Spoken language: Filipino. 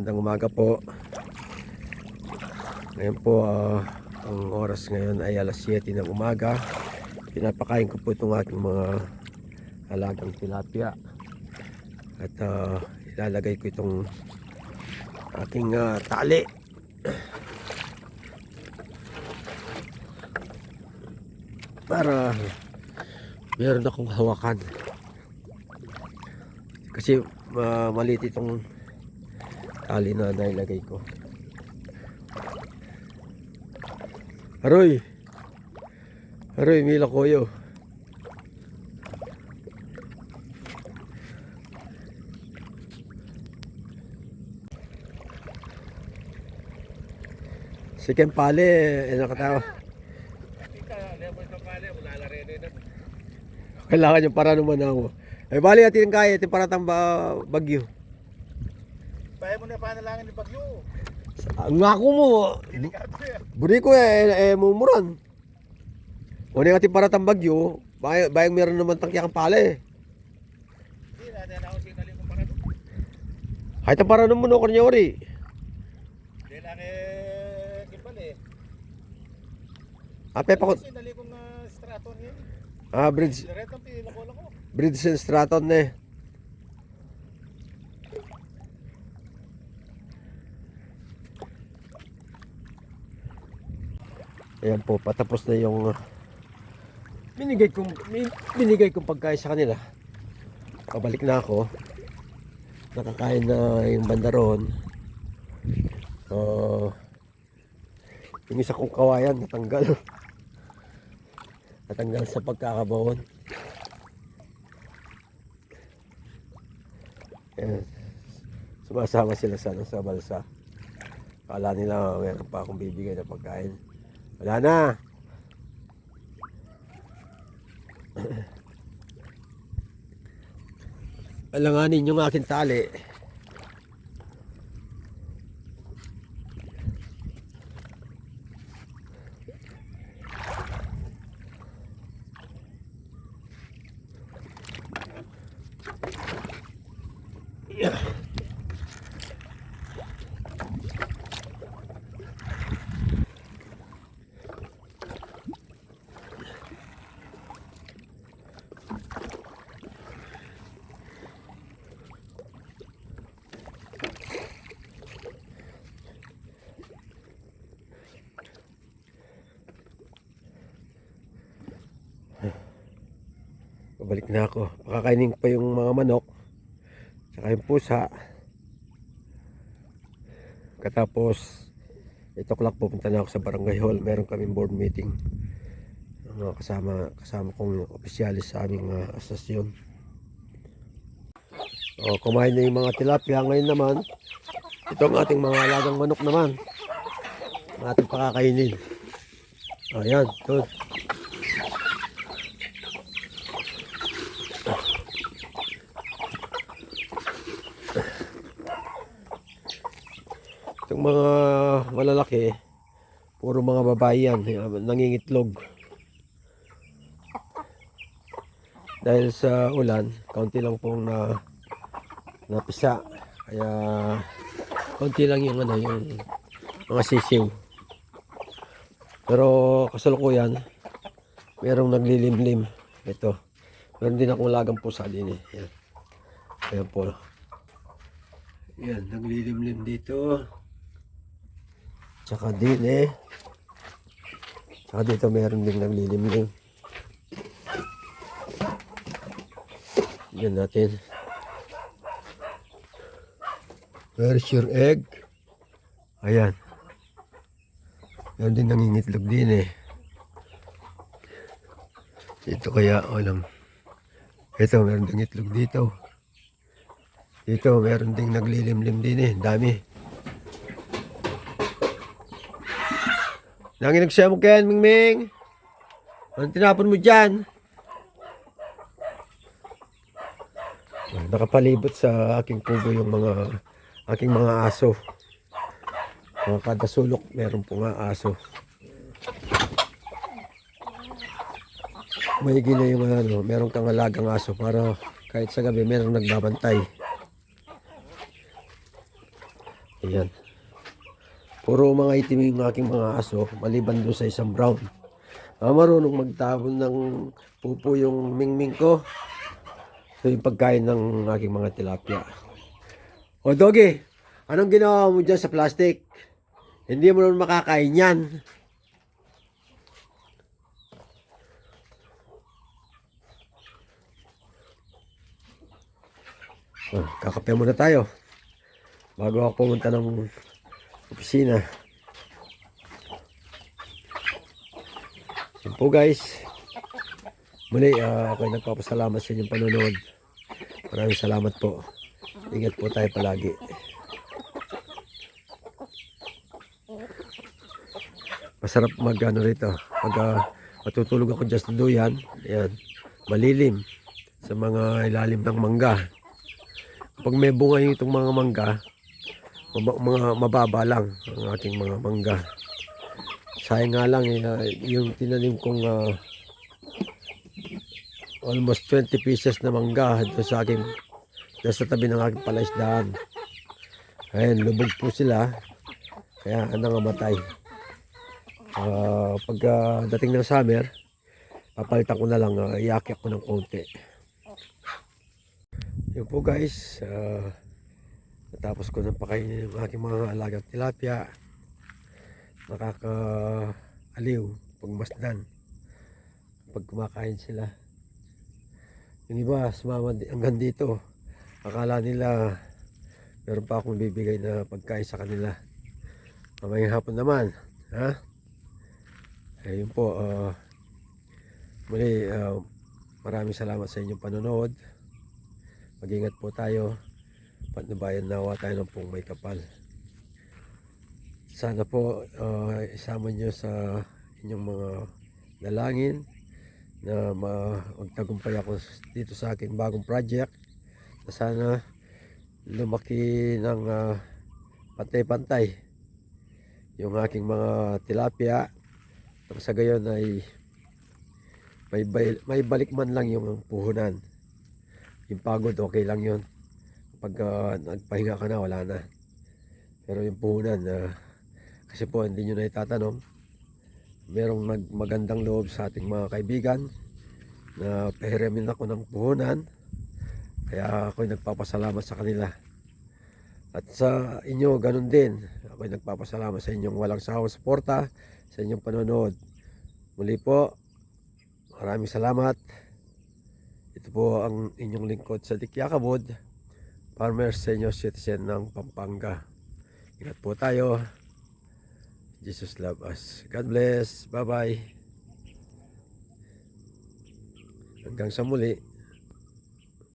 Magandang umaga po. Ngayon po, ah, ang oras ngayon ay alas 7 ng umaga. Pinapakain ko po itong aking mga alagang tilapia. At ah, ilalagay ko itong aking ah, tali. Para meron akong hawakan. Kasi uh, maliit itong tali na nailagay ko. Aroy! Aroy, Mila Koyo. Si Ken Pale, eh, nakatawa. Kailangan yung para naman ako. Ay bali atin kaya, atin para tamba bagyo. Bahay mo na panalangin ni Bagyo. Ang ako mo, Delikado yan. buri ko eh, eh mumuran. O atin para tang bagyo, bay, bayang meron naman tangkya kang pala eh. Hindi natin ako sinali mo para doon. Ta para naman ako niya ori. Hindi lang eh, gimbal eh. Ah, pepa ko, Sinali kong uh, straton yan. ah, bridge, ko. bridge and straton na eh. Ayan po, patapos na yung uh, binigay kong bin- binigay kong pagkain sa kanila. Pabalik na ako. Nakakain na yung bandaron. Uh, yung isa kong kawayan natanggal. Natanggal sa pagkakabawon. Ayan. Sumasama sila sa, sa balsa. Kala nila meron pa akong bibigay na pagkain. Wala na. Alanganin yung aking tali. Pabalik na ako. Pakakainin pa yung mga manok. Tsaka yung pusa. Katapos, ito o'clock pupunta na ako sa barangay hall. Meron kaming board meeting. Ang mga kasama, kasama kong opisyalis sa aming uh, asasyon. O, kumain na yung mga tilapia. Ngayon naman, ito ang ating mga alagang manok naman. Ang ating pakakainin. Ayan, ito. Itong mga malalaki, puro mga babae yan, eh, nangingitlog. Dahil sa ulan, kaunti lang pong na napisa. Kaya kaunti lang yung ano, yung mga sisiw. Pero kasalukuyan, merong naglilimlim. Ito. Meron din akong lagang pusa din eh. Yan. Ayan po. Yan, naglilimlim dito. Tsaka din eh. Tsaka dito meron din naglilimlim. Yan natin. Where's your egg? Ayan. Meron din nangingitlog din eh. Dito kaya, alam. Ito, meron ding itlog dito. Dito, meron ding naglilimlim din eh. Dami. Nanginig siya mo kayan, Mingming. Anong tinapon mo dyan? Nakapalibot sa aking kubo yung mga aking mga aso. Mga kada sulok, meron po nga aso. May na yung ano, meron kang alagang aso para kahit sa gabi meron nagbabantay. Ayan. Puro mga itim yung aking mga aso, maliban doon sa isang brown. Ah, marunong magtabon ng pupo yung mingming ko. Ito yung pagkain ng aking mga tilapia. O Doggy, anong ginawa mo dyan sa plastic? Hindi mo naman makakain yan. Ah, kakape muna tayo. Bago ako pumunta ng opisina. Yan po guys. Muli, uh, ako'y nagpapasalamat sa inyong panonood. Maraming salamat po. Ingat po tayo palagi. Masarap mag ano rito. Pag ah, matutulog ako dyan sa duyan, ayan, malilim sa mga ilalim ng mangga. Pag may bunga yung itong mga mangga, mga mababa lang ang ating mga mangga. Sayang nga lang ah, yung tinanim kong ah, almost 20 pieces na mangga doon sa aking doon sa tabi ng aking palaisdaan. Ayan, lubog po sila. Kaya nangamatay. Ah, pag ah, dating ng summer, papalitan ko na lang, uh, iakyak ko ng konti. Yun po guys, ah, natapos ko ng pakainin ng aking mga alagang tilapia. Nakaka-aliw pag masdan. Pag kumakain sila. Yung iba, sumama hanggang dito. Akala nila meron pa akong bibigay na pagkain sa kanila. Mamayang hapon naman. Ha? Ayun po. ah, muli, ah, maraming salamat sa inyong panonood. Mag-ingat po tayo. Patnubayan nawa tayo ng pong may kapal. Sana po ah, isama nyo sa inyong mga dalangin na magtagumpay ako dito sa aking bagong project na sana lumaki ng ah, pantay-pantay yung aking mga tilapia. Nang sa gayon ay may, may balik man lang yung puhunan. Yung pagod okay lang yun pag ah, nagpahinga ka na wala na. Pero yung puhunan ah, kasi po hindi nyo na itatanong merong mag magandang loob sa ating mga kaibigan na pahiramin ako ng puhunan. Kaya ako'y nagpapasalamat sa kanila. At sa inyo ganun din. Ako'y nagpapasalamat sa inyong walang sawang suporta sa inyong panonood. Muli po maraming salamat. Ito po ang inyong lingkod sa Dikyakabod Farmer Senior Citizen ng Pampanga ingat po tayo Jesus love us. God bless. Bye-bye. Hanggang sa muli.